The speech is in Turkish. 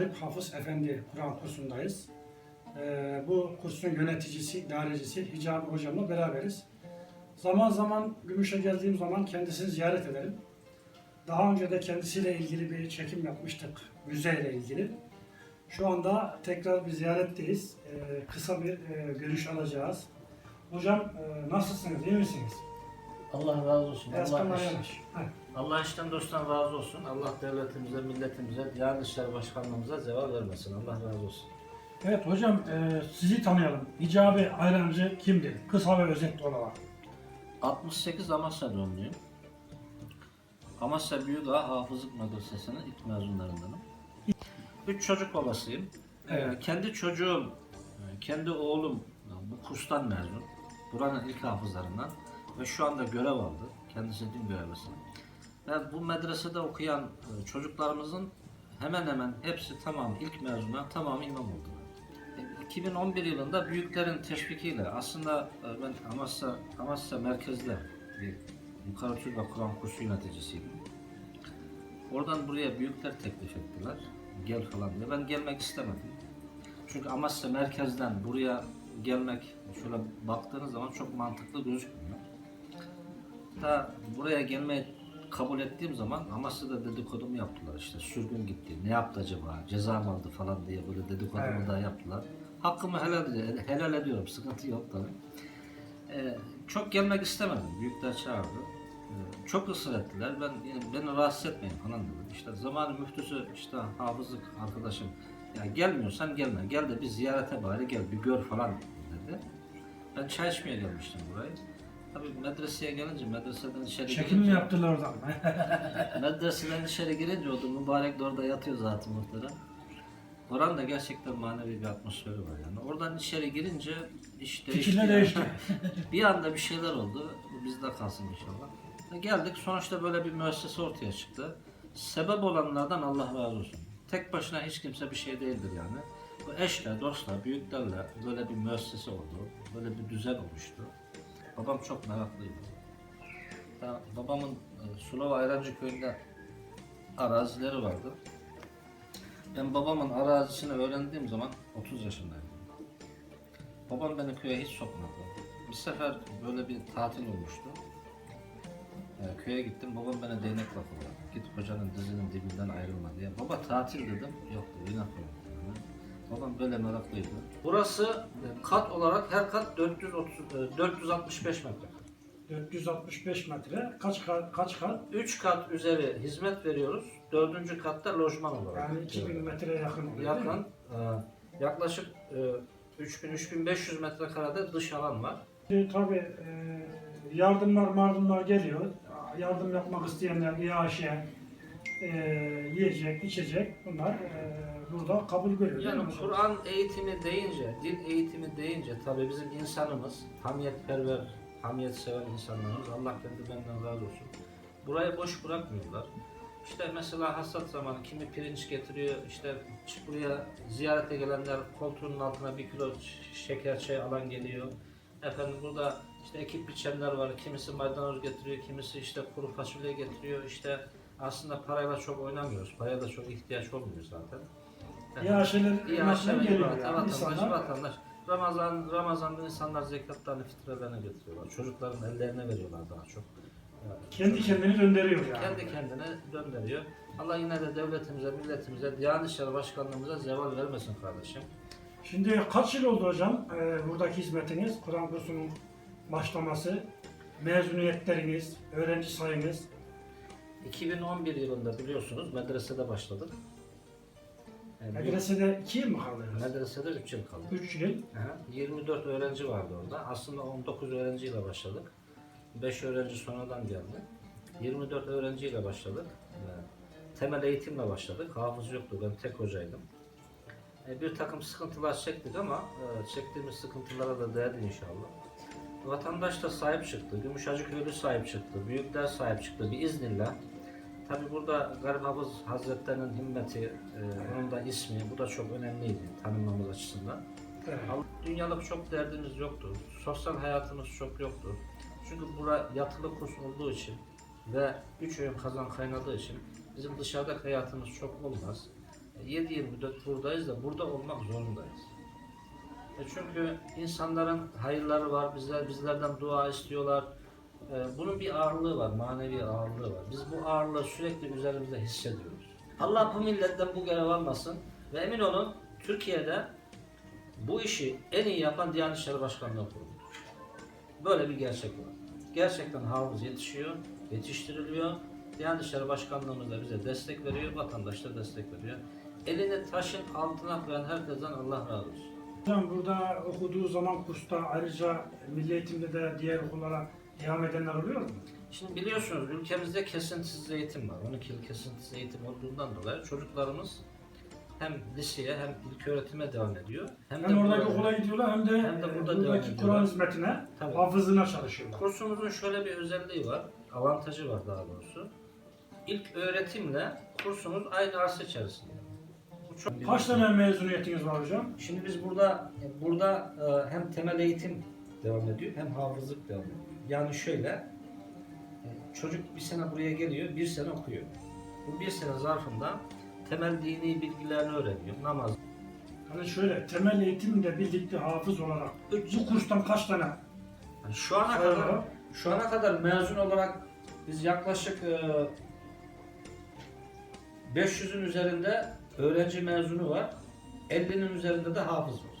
Karip Hafız Efendi Kur'an kursundayız. Ee, bu kursun yöneticisi, idarecisi Hicabi hocamla beraberiz. Zaman zaman Gümüş'e geldiğim zaman kendisini ziyaret ederim. Daha önce de kendisiyle ilgili bir çekim yapmıştık, müzeyle ilgili. Şu anda tekrar bir ziyaretteyiz. Ee, kısa bir e, görüş alacağız. Hocam e, nasılsınız, iyi misiniz? Allah razı olsun. Biraz Allah. Heh. Allah işten dosttan razı olsun. Allah devletimize, milletimize, Diyanet İşleri Başkanlığımıza zeval vermesin. Allah razı olsun. Evet hocam e, sizi tanıyalım. Hicabi Ayrancı kimdir? Kısa ve özetli olarak. 68 Amasya doğumluyum. Amasya Büyükağ Hafızlık Medresesi'nin ilk mezunlarındanım. Üç çocuk babasıyım. Ee, Evet. kendi çocuğum, e, kendi oğlum bu kurstan mezun. Buranın ilk hafızlarından ve şu anda görev aldı. Kendisi din görevlisi. Ve bu medresede okuyan e, çocuklarımızın hemen hemen hepsi tamam ilk mezunlar tamamı imam oldular. E, 2011 yılında büyüklerin teşvikiyle aslında e, ben Amasya, Amasya merkezde bir yukarı Türk ve Kur'an kursu yöneticisiydim. Oradan buraya büyükler teklif ettiler. Gel falan diye. Ben gelmek istemedim. Çünkü Amasya merkezden buraya gelmek şöyle baktığınız zaman çok mantıklı gözükmüyor. Da buraya gelmeyi kabul ettiğim zaman Amasya'da dedikodumu yaptılar işte sürgün gitti, ne yaptı acaba, ceza mı aldı falan diye böyle dedikodumu Evet. da yaptılar. Hakkımı helal, helal ediyorum, sıkıntı yok tabii. Ee, çok gelmek istemedim, büyükler çağırdı. Ee, çok ısrar ettiler, ben yani beni rahatsız etmeyin falan dedim. İşte zamanı müftüsü, işte hafızlık arkadaşım, ya gelmiyorsan gelme, gel de bir ziyarete bari gel, bir gör falan dedi. Ben çay içmeye gelmiştim buraya. Tabii medreseye gelince medreseden içeri Çekim mi girince- yaptılar oradan? Medreseden içeri girince o da mübarek de orada yatıyor zaten muhterem. Oranın da gerçekten manevi bir atmosferi var yani. Oradan içeri girince iş değişti. Fikirler yani. değişti. bir anda bir şeyler oldu. Bu bizde kalsın inşallah. E Geldik sonuçta böyle bir müessese ortaya çıktı. Sebep olanlardan Allah razı olsun. Tek başına hiç kimse bir şey değildir yani. Bu eşler, dostlar, büyüklerle böyle bir müessese oldu. Böyle bir düzen oluştu. Babam çok meraklıydı. Ya babamın e, Sulava Ayrancı köyünde arazileri vardı. Ben babamın arazisini öğrendiğim zaman 30 yaşındaydım. Babam beni köye hiç sokmadı. Bir sefer böyle bir tatil olmuştu. E, köye gittim, babam bana değnekle koydu. Git kocanın dizinin dibinden ayrılma diye. Baba tatil dedim, yok dedi, yine koymadı. Babam böyle meraklıydı. Burası e, kat olarak her kat 430, e, 465 metre. 465 metre. Kaç kat? Kaç kat? 3 kat üzeri hizmet veriyoruz. Dördüncü katta lojman olarak. Yani 2000 metreye yakın oluyor. Yakın. e, yaklaşık e, 3000-3500 metrekarede dış alan var. Şimdi tabii e, yardımlar mardımlar geliyor. Yardım yapmak isteyenler iaşe, e, yiyecek, içecek bunlar e, burada kabul görüyor. değil Yani mi? Kur'an eğitimi deyince, din eğitimi deyince tabii bizim insanımız, hamiyetperver, hamiyet seven insanlarımız, Allah kendi benden razı olsun. Burayı boş bırakmıyorlar. İşte mesela hasat zamanı kimi pirinç getiriyor, işte buraya ziyarete gelenler koltuğunun altına bir kilo şeker çay alan geliyor. Efendim burada işte ekip biçenler var, kimisi maydanoz getiriyor, kimisi işte kuru fasulye getiriyor. İşte aslında parayla çok oynamıyoruz, paraya da çok ihtiyaç olmuyor zaten. İaşeler İyi nasıl aşağı geliyor yukarı yani vatandaş, insanlar. vatandaş. Ramazan, Ramazan'da insanlar zekatlarını, fitrelerini getiriyorlar. Çocukların ellerine veriyorlar daha çok. Yani Kendi kendini döndürüyor yani. kendi kendine döndürüyor. Allah yine de devletimize, milletimize, Diyanet İşleri Başkanlığımıza zeval vermesin kardeşim. Şimdi kaç yıl oldu hocam e, buradaki hizmetiniz? Kur'an kursunun başlaması, mezuniyetleriniz, öğrenci sayınız. 2011 yılında biliyorsunuz medresede başladık. Yani bir- Medresede 2 yıl mı kaldınız? medresede 3 yıl kaldık. 3 yıl. Aha, 24 öğrenci vardı orada. Aslında 19 öğrenciyle başladık. 5 öğrenci sonradan geldi. 24 öğrenciyle başladık. Ee, Temel eğitimle başladık. Hafız yoktu. Ben tek hocaydım. Ee, Bir takım sıkıntılar çektik ama e, çektiğimiz sıkıntılara da değdi inşallah. Vatandaş da sahip çıktı. Gümüşhacı Köylü sahip çıktı. Büyükler sahip çıktı. Bir iznillah. Tabi burada Garip Hafız Hazretlerinin himmeti, e, onun da ismi, bu da çok önemliydi tanımamız açısından. Evet. Al- Dünyalık çok derdimiz yoktu. Sosyal hayatımız çok yoktu. Çünkü bura yatılı kurs olduğu için ve üç öğün kazan kaynadığı için bizim dışarıda hayatımız çok olmaz. 7-24 buradayız da burada olmak zorundayız. E çünkü insanların hayırları var, bizler bizlerden dua istiyorlar. E, bunun bir ağırlığı var, manevi ağırlığı var. Biz bu ağırlığı sürekli üzerimizde hissediyoruz. Allah bu milletten bu görev almasın ve emin olun Türkiye'de bu işi en iyi yapan Diyanet İşleri Başkanlığı kurumudur. Böyle bir gerçek var. Gerçekten hafız yetişiyor, yetiştiriliyor. Diyanet İşleri Başkanlığımız da bize destek veriyor, vatandaş da destek veriyor. Elini taşın altına koyan herkesten Allah razı olsun. Hocam burada okuduğu zaman kursta ayrıca milli eğitimde de diğer okullara devam edenler oluyor mu? Şimdi biliyorsunuz ülkemizde kesintisiz eğitim var. 12 yıl kesintisiz eğitim olduğundan dolayı çocuklarımız hem liseye hem ilköğretime devam ediyor. Hem, de oradaki burada- okula gidiyorlar hem de, Hem de burada e, devam buradaki. Kur'an hizmetine, Tabii. hafızına çalışıyorlar. Kursumuzun şöyle bir özelliği var, avantajı var daha doğrusu. İlk öğretimle kursumuz aynı arsa içerisinde. Kaç tane mezuniyetiniz var hocam? Şimdi biz burada burada e, hem temel eğitim devam ediyor hem hafızlık devam ediyor. Yani şöyle e, çocuk bir sene buraya geliyor, bir sene okuyor. Bu bir sene zarfında temel dini bilgilerini öğreniyor. Namaz. Hani şöyle temel eğitimde birlikte hafız olarak bu kurstan kaç tane Yani şu ana sayılı kadar var? şu ana kadar mezun olarak biz yaklaşık e, 500'ün üzerinde öğrenci mezunu var. 50'nin üzerinde de hafız var.